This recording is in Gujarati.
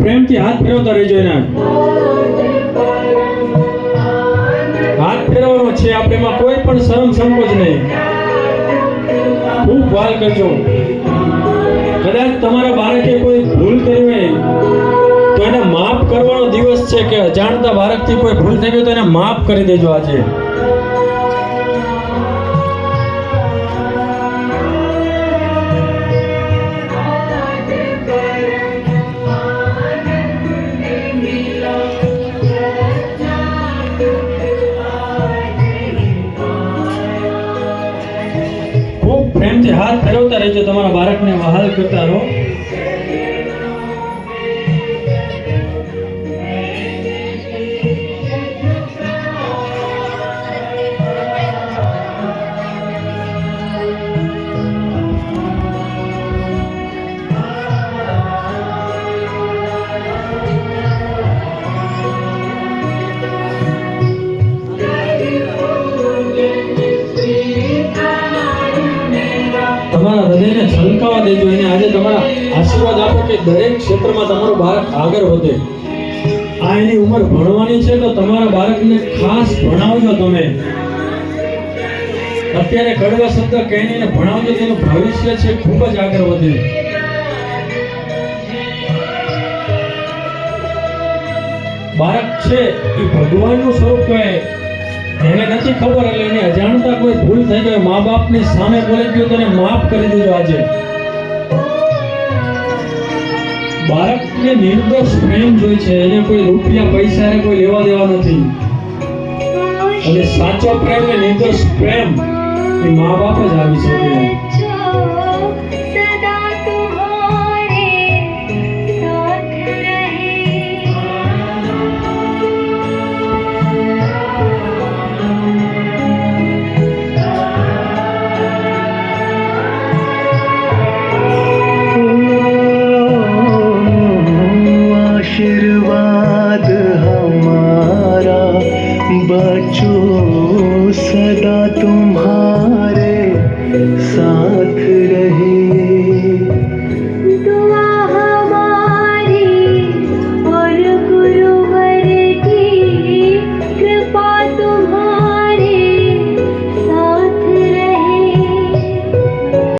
પ્રેમથી હાથ ફેરવતા રહેજો એના. હાથ ફેરવવાનો છે, આપણે એમાં કોઈ પણ શરમ સંકોચ નહીં. ખૂબ વાલ કરજો. કદાચ તમારા બાળકે કોઈ ભૂલ કરી હોય, તો એને માફ કરવાનો દિવસ છે કે અજાણતા બાળકથી કોઈ ભૂલ થઈ ગઈ તો એને માફ કરી દેજો આજે. પ્રેમથી હાથ ફેરવતા રહેજો તમારા બાળકને વહાલ કરતા રહો. છલકાવા દેજો. એને આજે તમારા આશીર્વાદ આપો કે દરેક ક્ષેત્રમાં તમારો બાળક આગળ વધે. આ એની ઉંમર ભણવાની છે તો તમારા બાળકને ખાસ ભણાવજો તમે. અત્યારે કડવા શબ્દ કહીને ભણાવજો, તેનું ભવિષ્ય છે ખૂબ જ આગળ વધે. બાળક છે એ ભગવાનનું સ્વરૂપ કહેવાય એને નથી ખબર, એટલે એને અજાણતા કોઈ ભૂલ થઈ ગઈ. મા બાપની સામે બોલી ગયું તો એને માફ કરી દેજો આજે. બાળકને નિર્દોષ પ્રેમ જોઈ છે. એને કોઈ રૂપિયા, પૈસા ને કોઈ લેવા દેવા નથી. અને સાચો પ્રેમ ને નિર્દોષ પ્રેમ એ મા બાપ જ આવી શકે. बचूं सदा तुम्हारे साथ रहे